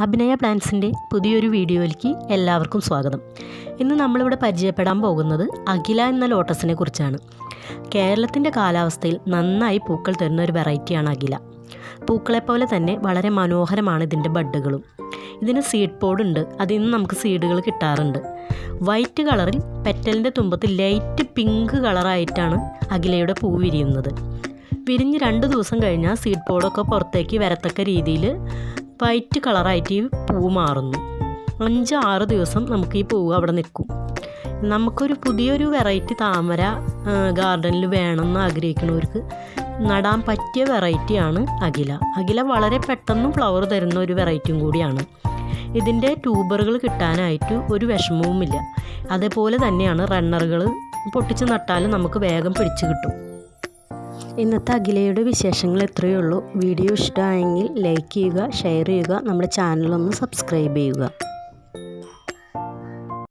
അഭിനയ പ്ലാൻസിന്റെ പുതിയൊരു വീഡിയോയിലേക്ക് എല്ലാവർക്കും സ്വാഗതം. ഇന്ന് നമ്മളിവിടെ പരിചയപ്പെടാൻ പോകുന്നത് അഖില എന്ന ലോട്ടസിനെ കുറിച്ചാണ്. കേരളത്തിന്റെ കാലാവസ്ഥയിൽ നന്നായി പൂക്കൾ തരുന്ന ഒരു വെറൈറ്റിയാണ് അഖില. പൂക്കളെപ്പോലെ തന്നെ വളരെ മനോഹരമാണ് ഇതിന്റെ ബഡ്ഡുകളും. ഇതിന് സീഡ് പോഡുണ്ട് അതിൽ നിന്ന് നമുക്ക് സീഡുകൾ കിട്ടാറുണ്ട്. വൈറ്റ് കളറിൽ പെറ്റലിന്റെ തുമ്പത്ത് ലൈറ്റ് പിങ്ക് കളറായിട്ടാണ് അഖിലയുടെ പൂ വിരിയുന്നത്. വിരിഞ്ഞ് രണ്ട് ദിവസം കഴിഞ്ഞാൽ സീഡ് പോഡൊക്കെ പുറത്തേക്ക് വരത്തക്ക രീതിയിൽ വൈറ്റ് കളറായിട്ട് ഈ പൂ മാറുന്നു. അഞ്ച് ആറ് ദിവസം നമുക്ക് ഈ പൂവ് അവിടെ നിൽക്കും. നമുക്കൊരു പുതിയൊരു വെറൈറ്റി താമര ഗാർഡനിൽ വേണമെന്ന് ആഗ്രഹിക്കുന്നവർക്ക് നടാൻ പറ്റിയ വെറൈറ്റിയാണ് അഖില. അഖില വളരെ പെട്ടെന്ന് ഫ്ലവർ തരുന്ന ഒരു വെറൈറ്റിയും കൂടിയാണ്. ഇതിന്റെ ട്യൂബറുകൾ കിട്ടാനായിട്ട് ഒരു വിഷമവുമില്ല. അതേപോലെ തന്നെയാണ് റണ്ണറുകൾ പൊട്ടിച്ച് നട്ടാലും നമുക്ക് വേഗം പിടിച്ച് കിട്ടും. ഇന്നത്തെ അഖിലയുടെ വിശേഷങ്ങൾ ഇത്രയേ ഉള്ളൂ. വീഡിയോ ഇഷ്ടമായെങ്കിൽ ലൈക്ക് ചെയ്യുക ഷെയർ ചെയ്യുക നമ്മുടെ ചാനലൊന്ന് സബ്സ്ക്രൈബ് ചെയ്യുക.